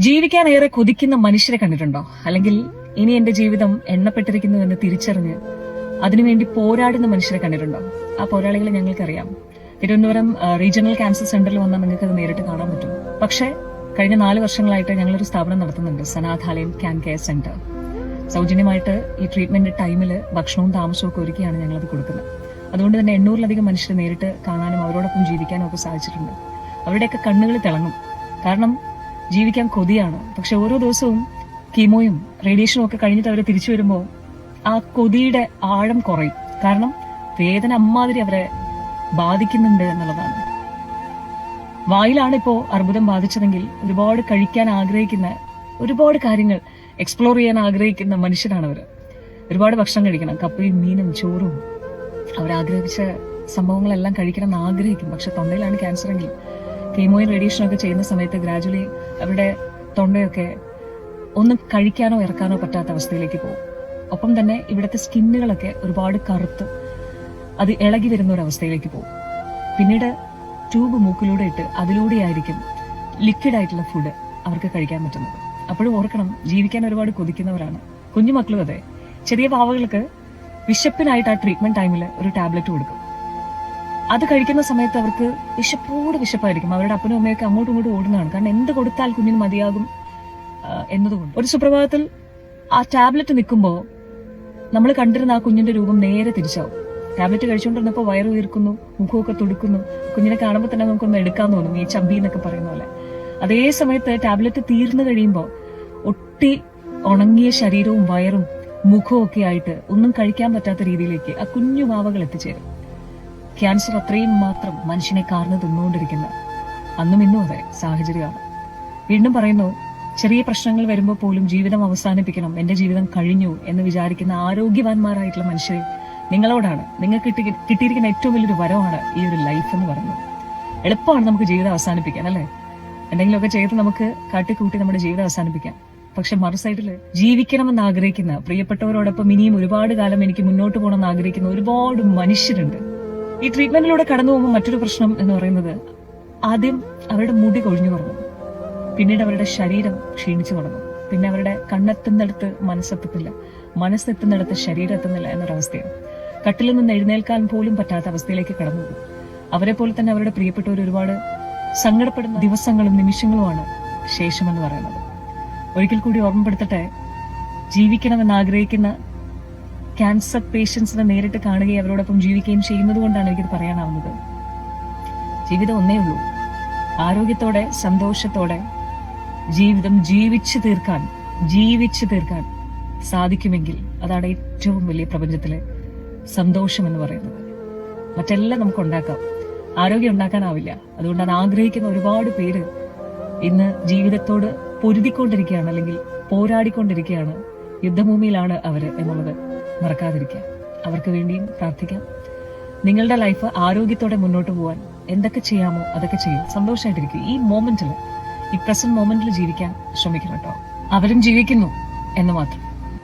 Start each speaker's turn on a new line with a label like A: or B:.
A: ജീവിക്കാൻ ഏറെ കൊതിക്കുന്ന മനുഷ്യരെ കണ്ടിട്ടുണ്ടോ? അല്ലെങ്കിൽ ഇനി എന്റെ ജീവിതം എണ്ണപ്പെട്ടിരിക്കുന്നു എന്ന് തിരിച്ചറിഞ്ഞ് അതിനുവേണ്ടി പോരാടുന്ന മനുഷ്യരെ കണ്ടിട്ടുണ്ടോ? ആ പോരാളികളെ ഞങ്ങൾക്കറിയാം. തിരുവനന്തപുരം റീജിയണൽ ക്യാൻസർ സെന്ററിൽ വന്നാൽ നിങ്ങൾക്ക് അത് നേരിട്ട് കാണാൻ പറ്റും. പക്ഷേ കഴിഞ്ഞ നാല് വർഷങ്ങളായിട്ട് ഞങ്ങളൊരു സ്ഥാപനം നടത്തുന്നുണ്ട് സനാഥാലയം ക്യാൻ കെയർ സെന്റർ സൗജന്യമായിട്ട് ഈ ട്രീറ്റ്മെന്റ് ടൈമിൽ ഭക്ഷണവും താമസവും ഒക്കെ ഒരുക്കിയാണ് ഞങ്ങളത് കൊടുക്കുന്നത്. അതുകൊണ്ട് തന്നെ എണ്ണൂറിലധികം മനുഷ്യരെ നേരിട്ട് കാണാനും അവരോടൊപ്പം ജീവിക്കാനും ഒക്കെ സാധിച്ചിട്ടുണ്ട്. അവരുടെയൊക്കെ കണ്ണുകൾ തിളങ്ങും. കാരണം ജീവിക്കാൻ കൊതിയാണ്? പക്ഷെ ഓരോ ദിവസവും കീമോയും റേഡിയേഷനും ഒക്കെ കഴിഞ്ഞിട്ട് അവരെ തിരിച്ചു വരുമ്പോൾ ആ കൊതിയുടെ ആഴം കുറയും. കാരണം വേദന അമ്മാതിരി അവരെ ബാധിക്കുന്നുണ്ട് എന്നുള്ളതാണ്. വായിലാണ് ഇപ്പോൾ അർബുദം ബാധിച്ചതെങ്കിൽ ഒരുപാട് കഴിക്കാൻ ആഗ്രഹിക്കുന്ന ഒരുപാട് കാര്യങ്ങൾ എക്സ്പ്ലോർ ചെയ്യാൻ ആഗ്രഹിക്കുന്ന മനുഷ്യരാണ് അവർ ഒരുപാട് ഭക്ഷണം കഴിക്കണം. കപ്പയും മീനും ചോറും. അവരാഗ്രഹിച്ച സംഭവങ്ങളെല്ലാം കഴിക്കണം എന്ന് ആഗ്രഹിക്കും. പക്ഷെ തൊണ്ടയിലാണ് ക്യാൻസർ എങ്കിൽ കീമോയും റേഡിയേഷനും ഒക്കെ ചെയ്യുന്ന സമയത്ത് ഗ്രാജുവലി അവരുടെ തൊണ്ടയൊക്കെ ഒന്നും കഴിക്കാനോ ഇറക്കാനോ പറ്റാത്ത അവസ്ഥയിലേക്ക് പോകും. ഒപ്പം തന്നെ ഇവിടുത്തെ സ്കിന്നുകളൊക്കെ ഒരുപാട് കറുത്ത് അത് ഇളകി വരുന്ന ഒരു അവസ്ഥയിലേക്ക് പോകും. പിന്നീട് ട്യൂബ് മൂക്കിലൂടെ ഇട്ട് അതിലൂടെയായിരിക്കും ലിക്വിഡ് ആയിട്ടുള്ള ഫുഡ് അവർക്ക് കഴിക്കാൻ പറ്റുന്നത്. അപ്പോഴും ഓർക്കണം ജീവിക്കാൻ ഒരുപാട് കൊതിക്കുന്നവരാണ്. കുഞ്ഞുമക്കളും അതെ. ചെറിയ പാവകൾക്ക് വിശപ്പിനായിട്ട് ആ ട്രീറ്റ്മെന്റ് ടൈമിൽ ഒരു ടാബ്ലറ്റ് കൊടുക്കും. അത് കഴിക്കുന്ന സമയത്ത് അവർക്ക് വിശപ്പോട് വിശപ്പായിരിക്കും. അവരുടെ അപ്പനും അമ്മയൊക്കെ അങ്ങോട്ടും ഇങ്ങോട്ടും ഓടുന്നതാണ്. കാരണം എന്ത് കൊടുത്താൽ കുഞ്ഞിന് മതിയാകും എന്നതുകൊണ്ട്. ഒരു സുപ്രഭാതത്തിൽ ആ ടാബ്ലറ്റ് നിൽക്കുമ്പോൾ നമ്മൾ കണ്ടിരുന്ന ആ കുഞ്ഞിന്റെ രൂപം നേരെ തിരിച്ചാവും. ടാബ്ലറ്റ് കഴിച്ചുകൊണ്ടിരുന്നപ്പോൾ വയറ് ഉയർക്കുന്നു മുഖമൊക്കെ തുടുക്കുന്നു. കുഞ്ഞിനെ കാണുമ്പോൾ തന്നെ നമുക്കൊന്ന് എടുക്കാൻ തോന്നും ഈ ചമ്പി എന്നൊക്കെ പറയുന്ന പോലെ. അതേ സമയത്ത് ടാബ്ലറ്റ് തീർന്നു കഴിയുമ്പോൾ ഒട്ടി ഉണങ്ങിയ ശരീരവും വയറും മുഖവും ഒക്കെ ആയിട്ട് ഒന്നും കഴിക്കാൻ പറ്റാത്ത രീതിയിലേക്ക് ആ കുഞ്ഞു മാവകൾ എത്തിച്ചേരും. ക്യാൻസർ അത്രയും മാത്രം മനുഷ്യനെ കാർന്നു തിന്നുകൊണ്ടിരിക്കുന്ന അന്നും ഇന്നും അതെ സാഹചര്യമാണ്. വീണ്ടും പറയുന്നു ചെറിയ പ്രശ്നങ്ങൾ വരുമ്പോൾ പോലും ജീവിതം അവസാനിപ്പിക്കണം എന്റെ ജീവിതം കഴിഞ്ഞു എന്ന് വിചാരിക്കുന്ന ആരോഗ്യവാന്മാരായിട്ടുള്ള മനുഷ്യരെ നിങ്ങളോടാണ് നിങ്ങൾക്ക് കിട്ടി കിട്ടിയിരിക്കുന്ന ഏറ്റവും വലിയൊരു വരമാണ് ഈ ഒരു ലൈഫ് എന്ന് പറയുന്നത്. എളുപ്പമാണ് നമുക്ക് ജീവിതം അവസാനിപ്പിക്കാൻ അല്ലേ? എന്തെങ്കിലുമൊക്കെ ചെയ്ത് നമുക്ക് കാട്ടിക്കൂട്ടി നമ്മുടെ ജീവിതം അവസാനിപ്പിക്കാം. പക്ഷെ മറു സൈഡിൽ ജീവിക്കണമെന്ന് ആഗ്രഹിക്കുന്ന പ്രിയപ്പെട്ടവരോടൊപ്പം ഇനിയും ഒരുപാട് കാലം എനിക്ക് മുന്നോട്ട് പോകണമെന്ന് ആഗ്രഹിക്കുന്ന ഒരുപാട് മനുഷ്യരുണ്ട്. ഈ ട്രീറ്റ്മെന്റിലൂടെ കടന്നു പോകുമ്പോൾ മറ്റൊരു പ്രശ്നം എന്ന് പറയുന്നത് ആദ്യം അവരുടെ മുടി കൊഴിഞ്ഞു തുടങ്ങും പിന്നീട് അവരുടെ ശരീരം ക്ഷീണിച്ചു തുടങ്ങും പിന്നെ അവരുടെ കണ്ണെത്തുന്നിടത്ത് മനസ്സെത്തുന്നില്ല. മനസ്സെത്തുന്നിടത്ത് ശരീരം എത്തുന്നില്ല എന്നൊരവസ്ഥയാണ്. കട്ടിലിൽ നിന്ന് എഴുന്നേൽക്കാൻ പോലും പറ്റാത്ത അവസ്ഥയിലേക്ക് കടന്നു പോകും. അവരെ പോലെ തന്നെ അവരുടെ പ്രിയപ്പെട്ടവർ ഒരുപാട് സങ്കടപ്പെടുന്ന ദിവസങ്ങളും നിമിഷങ്ങളുമാണ് ശേഷമെന്ന് പറയുന്നത്. ഒരിക്കൽ കൂടി ഓർമ്മപ്പെടുത്തട്ടെ ജീവിക്കണമെന്ന് ആഗ്രഹിക്കുന്ന ക്യാൻസർ പേഷ്യൻസിനെ നേരിട്ട് കാണുകയും അവരോടൊപ്പം ജീവിക്കുകയും ചെയ്യുന്നത് കൊണ്ടാണ് എനിക്കിത് പറയാനാവുന്നത്. ജീവിതം ഒന്നേ ഉള്ളൂ. ആരോഗ്യത്തോടെ സന്തോഷത്തോടെ ജീവിതം ജീവിച്ചു തീർക്കാൻ ജീവിച്ചു തീർക്കാൻ സാധിക്കുമെങ്കിൽ അതാണ് ഏറ്റവും വലിയ പ്രപഞ്ചത്തിലെ സന്തോഷം എന്ന് പറയുന്നത്. മറ്റെല്ലാം നമുക്ക് ഉണ്ടാക്കാം. ആരോഗ്യം ഉണ്ടാക്കാനാവില്ല. അതുകൊണ്ട് അത് ആഗ്രഹിക്കുന്ന ഒരുപാട് പേര് ഇന്ന് ജീവിതത്തോട് പൊരുതിക്കൊണ്ടിരിക്കുകയാണ് അല്ലെങ്കിൽ പോരാടിക്കൊണ്ടിരിക്കുകയാണ് യുദ്ധഭൂമിയിലാണ് അവർ എന്നുള്ളത്. മറക്കാതിരിക്കുക അവർക്ക് വേണ്ടിയും പ്രാർത്ഥിക്കാം. നിങ്ങളുടെ ലൈഫ് ആരോഗ്യത്തോടെ മുന്നോട്ട് പോകാൻ എന്തൊക്കെ ചെയ്യാമോ അതൊക്കെ ചെയ്യും. സന്തോഷമായിട്ടിരിക്കും ഈ മോമെന്റിൽ ഈ പ്രസന്റ് മോമെന്റിൽ ജീവിക്കാൻ ശ്രമിക്കണം കേട്ടോ അവരും ജീവിക്കുന്നു എന്ന് മാത്രം.